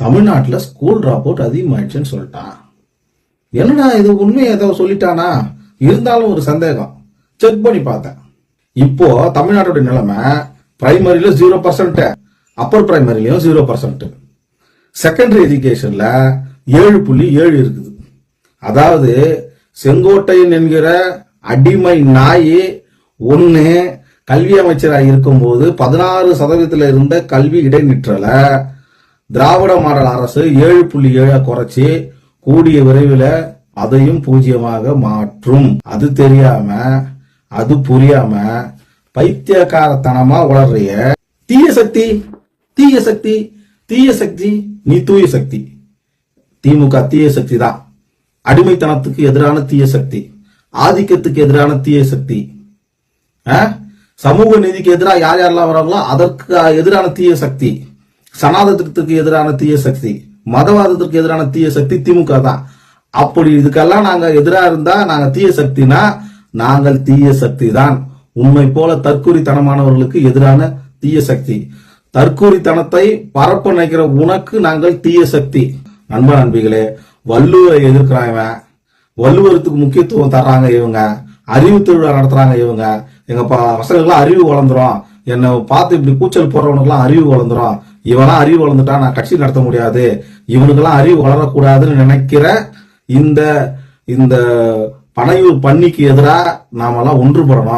தமிழ்நாட்டில் school drop out அதிகமாயிடுச்சுன்னு சொல்லிட்டான். என்னடா இது உண்மையை ஏதோ சொல்லிட்டானா? இருந்தாலும் ஒரு சந்தேகம். செக் பண்ணி பார்த்தேன். இப்போ தமிழ்நாட்டோட நிலைமை பிரைமரியில ஜீரோ பர்சன்ட் அப்பர் பிரைமரிலையும் ஜீரோ பர்சன்ட் செகண்டரி எஜுகேஷன்ல ஏழு புள்ளி ஏழு இருக்குது. அதாவது செங்கோட்டையன் என்கிற அடிமை நாய் ஒன்று கல்வி அமைச்சராக இருக்கும்போது பதினாறு சதவீதத்தில் இருந்த கல்வி இடைநிற்றலை திராவிட மாடல் அரசு ஏழு புள்ளி ஏழை குறைச்சி கூடிய விரைவில் அதையும் பூஜ்ஜியமாக மாற்றும். அது தெரியாம அது புரியாம பைத்தியக்காரத்தனமா உளறிய தீய சக்தி தீய சக்தி தீய சக்தி நீ தூய சக்தி. திமுக தீய சக்தி தான். அடிமைத்தனத்துக்கு எதிரான தீய சக்தி. ஆதிக்கத்துக்கு எதிரான தீய சக்தி. ஆ? சமூக நீதிக்கு எதிராக யார் யாரெல்லாம் வராங்களோ அதற்கு எதிரான தீய சக்தி. சனாதனத்துக்கு எதிரான தீய சக்தி மதவாதத்திற்கு எதிரான தீய சக்தி திமுக தான். அப்படி இதுக்கெல்லாம் நாங்க எதிராக இருந்தா நாங்க தீய சக்தினா நாங்கள் தீய சக்தி தான். உண்மை போல தற்கூரித்தனமானவர்களுக்கு எதிரான தீய சக்தி. தற்கூரித்தனத்தை பரப்ப நினைக்கிற உனக்கு நாங்கள் தீய சக்தி. நண்ப நண்பிகளே வள்ளுவரை எதிர்க்கிறாங்க. வள்ளுவரத்துக்கு முக்கியத்துவம் தர்றாங்க இவங்க. அறிவு திருவிழா நடத்துறாங்க இவங்க. எங்க ப- பசங்களுக்குலாம் அறிவு வளர்ந்துரும். என்னை பார்த்து இப்படி கூச்சல் போடுறவனுக்குலாம் அறிவு வளர்ந்துரும். இவெல்லாம் அறிவு வளர்ந்துட்டா நான் கட்சி நடத்த முடியாது. இவனுக்கெல்லாம் அறிவு வளரக்கூடாதுன்னு நினைக்கிற இந்த இந்த பனையூர் பண்ணிக்கு எதிராக நாமெல்லாம் ஒன்றுபடணும்.